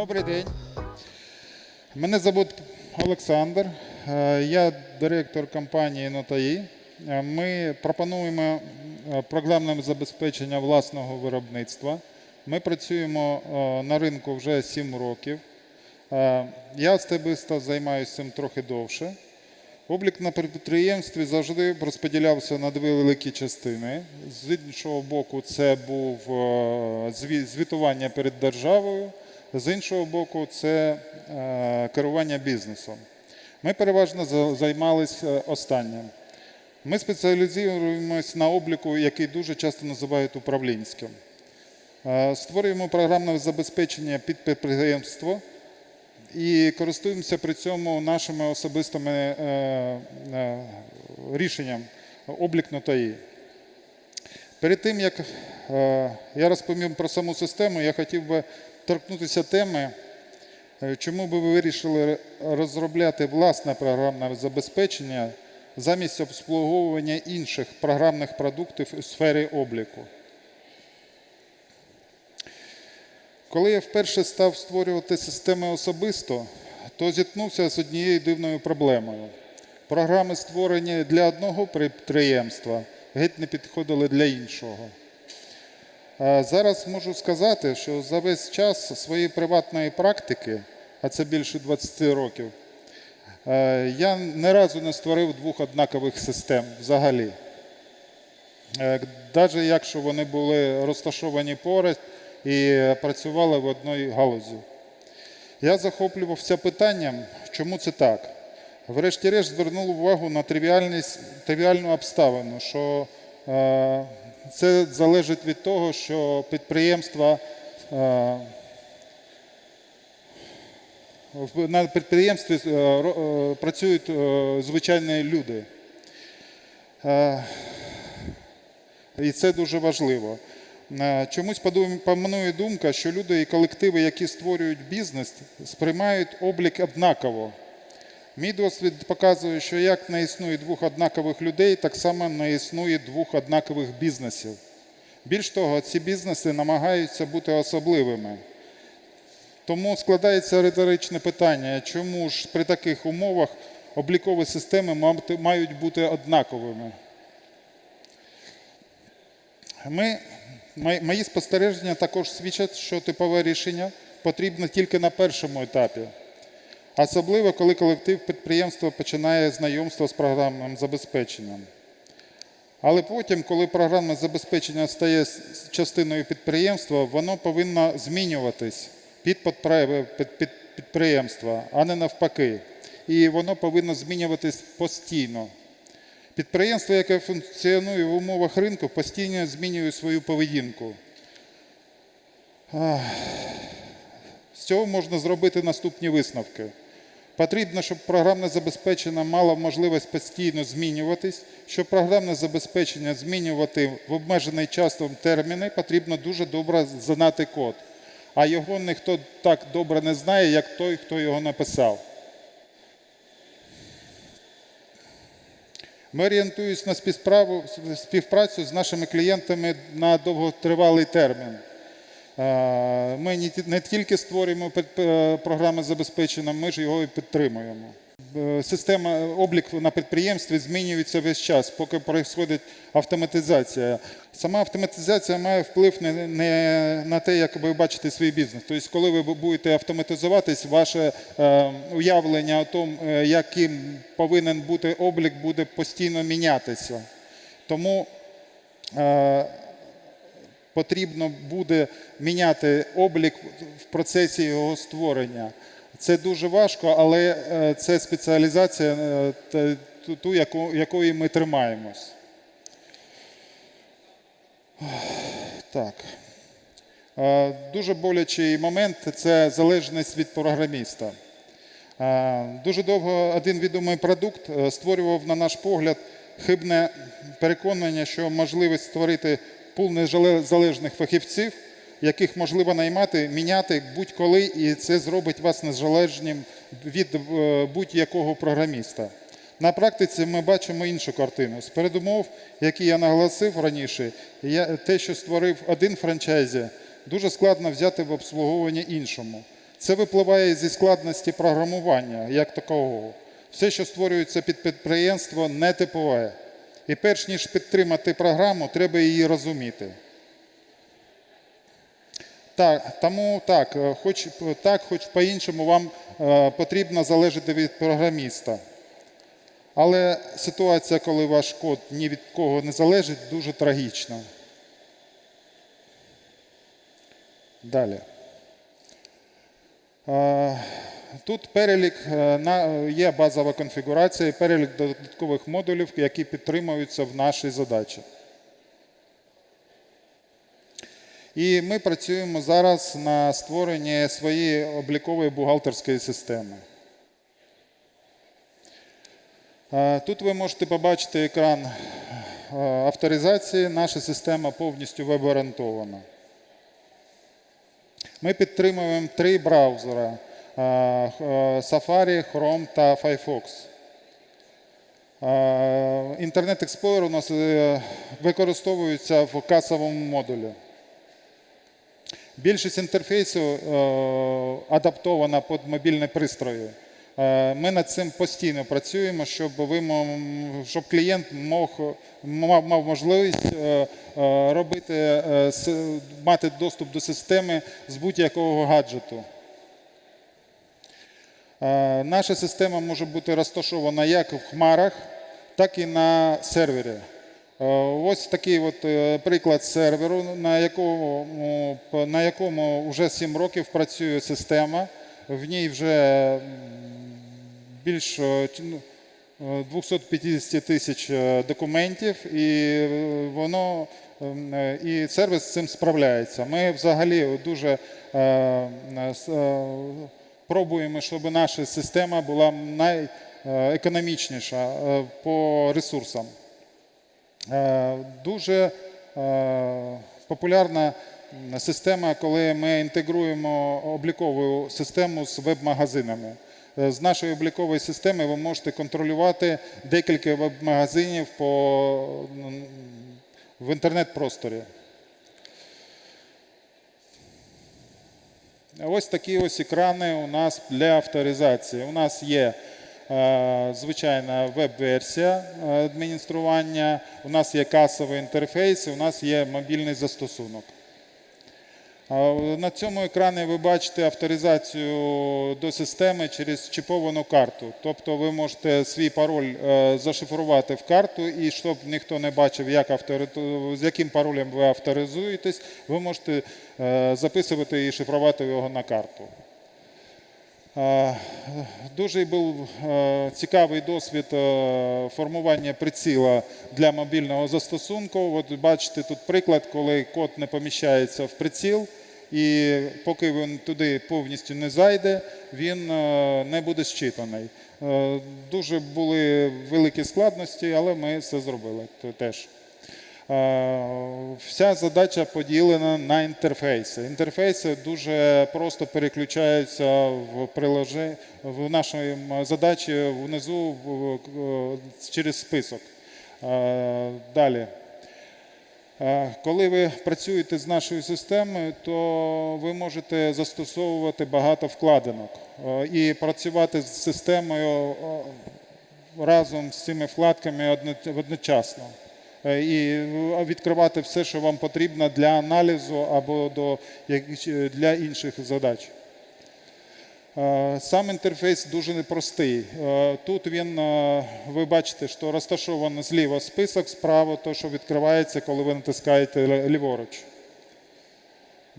Добрий день. Мене звуть Олександр. Е, Я директор компанії Нотаї. Е, Ми пропонуємо е, програмне забезпечення власного виробництва. Ми працюємо на ринку вже 7 років. Я особисто займаюся цим трохи довше. Облік на підприємстві завжди розподілявся на дві великі частини. З іншого боку, це був звітування перед державою, з іншого боку, це е, керування бізнесом. Ми переважно займалися останнім. Ми спеціалізуємось на обліку, який дуже часто називають управлінським. Е, Створюємо програмне забезпечення під підприємство і користуємося при цьому нашими особистими е, е, рішенням облік нотаї. Перед тим, як е, я розповім про саму систему, я хотів би торкнутися теми, е, чому би ви вирішили розробляти власне програмне забезпечення замість обслуговування інших програмних продуктів у сфері обліку. Коли я вперше став створювати системи особисто, то зіткнувся з однією дивною проблемою. Програми, створені для одного підприємства, геть не підходили для іншого. А Зараз можу сказати, що за весь час своєї приватної практики, а це більше 20 років, е, я ні разу не створив двох однакових систем взагалі. Навіть якщо вони були розташовані поряд і працювали в одній галузі. Я захоплювався питанням, чому це так. Врешті-решт звернув увагу на тривіальну обставину, що е, це залежить від того, що підприємства е, на підприємстві е, е, працюють звичайні люди. І це дуже важливо. Чомусь панує думка, що люди і колективи, які створюють бізнес, сприймають облік однаково. Мій досвід показує, що як не існує двох однакових людей, так само не існує двох однакових бізнесів. Більш того, ці бізнеси намагаються бути особливими. Тому складається риторичне питання, чому ж при таких умовах облікові системи мають бути однаковими. Ми, мої- спостереження також свідчать, що типове рішення потрібно тільки на першому етапі, особливо коли колектив підприємства починає знайомство з програмним забезпеченням. Але потім, коли програмне забезпечення стає частиною підприємства, воно повинно змінюватись під підприємства, а не навпаки. І воно повинно змінюватись постійно. Підприємство, яке функціонує в умовах ринку, постійно змінює свою поведінку. З цього можна зробити наступні висновки. Потрібно, щоб програмне забезпечення мало можливість постійно змінюватись. Щоб програмне забезпечення змінювати в обмежений часом терміни, потрібно дуже добре знати код. А його ніхто так добре не знає, як той, хто його написав. Ми орієнтуємося на співсправу- співпрацю з нашими клієнтами на довготривалий термін. Е, Ми не тільки створюємо е, програми забезпечення, ми ж його і підтримуємо. Е, Система облік на підприємстві змінюється весь час, поки відбувається автоматизація. Сама автоматизація має вплив не, на те, як ви бачите свій бізнес. Тобто, коли ви будете автоматизуватись, ваше уявлення о тому, яким повинен бути облік, буде постійно мінятися. Тому потрібно буде міняти облік в процесі його створення. Це дуже важко, але е, це спеціалізація, е, ту- якої ми тримаємось. Так. Е, Дуже болячий момент це залежність від програміста. Дуже довго один відомий продукт створював, на наш погляд, хибне переконання, що можливість створити пул незалежних фахівців, яких можливо наймати, міняти будь-коли, і це зробить вас незалежним від е, будь-якого програміста. На практиці ми бачимо іншу картину. З передумов, які я наголосив раніше, те, що створив один франчайзі, дуже складно взяти в обслуговування іншому. Це випливає зі складності програмування як такого. Все, що створюється під підприємство, не типове. І перш ніж підтримати програму, треба її розуміти. Так, тому так, е, хоч так, хоч по-іншому вам е, потрібно залежати від програміста. Але ситуація, коли ваш код ні від кого не залежить, дуже трагічна. Далі. Е, Тут перелік е, є базова конфігурація і перелік додаткових модулів, які підтримуються в нашій задачі. І ми працюємо зараз на створенні своєї облікової бухгалтерської системи. Е, Тут ви можете побачити екран е, авторизації. Наша система повністю веб-орієнтована. Ми підтримуємо три браузери: е, Safari, Chrome та Firefox. Е, Інтернет Explorer у нас е, використовується в касовому модулі. Більшість інтерфейсу е, адаптована під мобільні пристрої. Е, Ми над цим постійно працюємо, щоб, ви, щоб клієнт мог, мав, мав можливість е, е, робити, е, мати доступ до системи з будь-якого гаджету. Е, Наша система може бути розташована як в хмарах, так і на сервері. Е, Ось такий от е, приклад серверу, на якому, на якому вже 7 років працює система. В ній вже більш е, чи- ну, 250 тисяч документів, і воно і сервіс з цим справляється. Ми взагалі дуже пробуємо, щоб наша система була найекономічніша е, по ресурсам. Е, Дуже е, популярна система, коли ми інтегруємо облікову систему з веб-магазинами. З нашої облікової системи ви можете контролювати декілька веб-магазинів в інтернет-просторі. Ось такі ось екрани у нас для авторизації. У нас є е, звичайна веб-версія е, адміністрування, у нас є касовий інтерфейс, у нас є мобільний застосунок. На цьому екрані ви бачите авторизацію до системи через чіповану карту. Тобто ви можете свій пароль е, зашифрувати в карту, і щоб ніхто не бачив, як автори... з яким паролем ви авторизуєтесь, ви можете е, записувати і шифрувати його на карту. Е, Дуже був цікавий досвід формування приціла для мобільного застосунку. От бачите тут приклад, коли код не поміщається в приціл, і поки він туди повністю не зайде, він е, не буде щитаний. Е, Дуже були великі складності, але ми все зробили теж. Е, Вся задача поділена на інтерфейси. Інтерфейси дуже просто переключаються в приложи... в нашій задачі внизу через список. Далі. Е, Коли ви працюєте з нашою системою, то ви можете застосовувати багато вкладинок е, і працювати з системою разом з цими вкладками одночасно. Е, І відкривати все, що вам потрібно для аналізу або для інших задач. Е, Сам інтерфейс дуже непростий. Е, Тут він, е, ви бачите, що розташований зліва список, справа то, що відкривається, коли ви натискаєте ліворуч.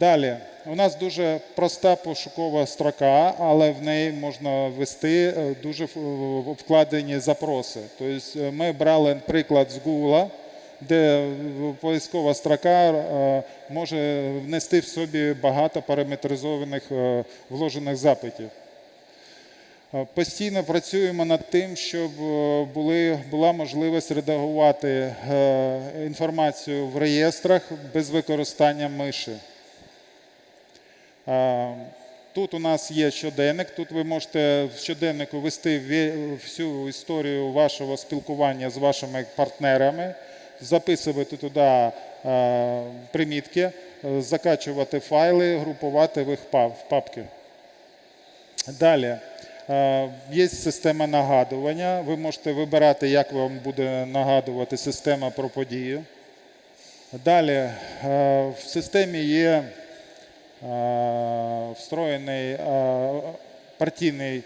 Далі, у нас дуже проста пошукова строка, але в неї можна ввести дуже вкладені запроси. Тобто ми брали приклад з Google, де поискова строка е, може внести в собі багато параметризованих е, вложених запитів. Е, Постійно працюємо над тим, щоб були, була можливість редагувати інформацію в реєстрах без використання миші. Тут у нас є щоденник. Тут ви можете в щоденнику вести всю історію вашого спілкування з вашими партнерами, записувати туди е, примітки, е, закачувати файли, групувати в їх в папки. Далі е, є система нагадування. Ви можете вибирати, як вам буде нагадувати система про подію. Далі в системі є встроєний партійний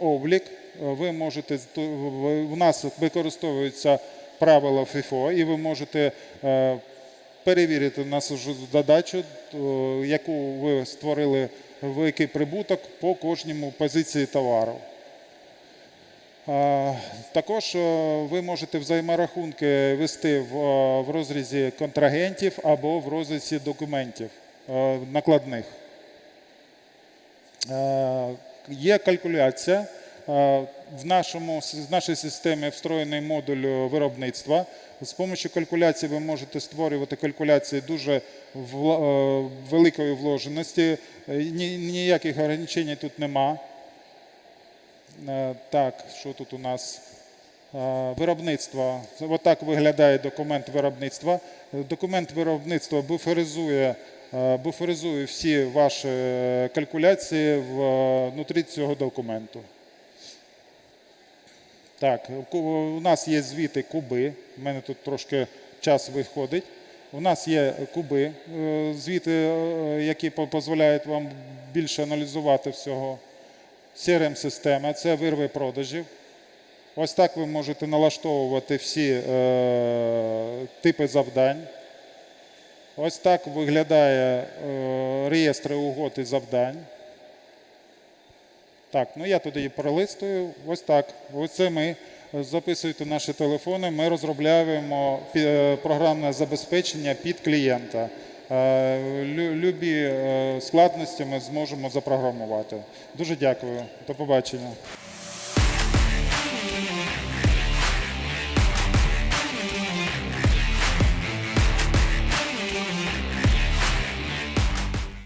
облік. Ви можете в- нас використовуються правила FIFO, і ви можете е, перевірити нашу задачу, е, яку ви створили великий прибуток по кожному позиції товару. А, Також е, ви можете взаєморахунки вести в, е, розрізі контрагентів або в розрізі документів е, накладних. Е, Є калькуляція. Е, В, нашому, в нашій системі встроєний модуль е, виробництва. З допомогою калькуляції ви можете створювати калькуляції дуже е, великої вложеності. Ні- Ніяких ограничень тут нема. Так, що тут у нас? Виробництво. Отак виглядає документ виробництва. Документ виробництва буферизує, буферизує всі ваші калькуляції внутрі цього документу. Так, у нас є звіти куби. У мене тут трошки час виходить. У нас є куби, е, звіти, е, які дозволяють вам більше аналізувати всього. CRM-система це вирви продажів. Ось так ви можете налаштовувати всі е, типи завдань. Ось так виглядає е, реєстр угод і завдань. Так, ну я туди пролистую. Ось так. Ось це ми. Записуйте наші телефони. Ми розробляємо е, програмне забезпечення під клієнта. Е, Любі е, складності ми зможемо запрограмувати. Дуже дякую. До побачення.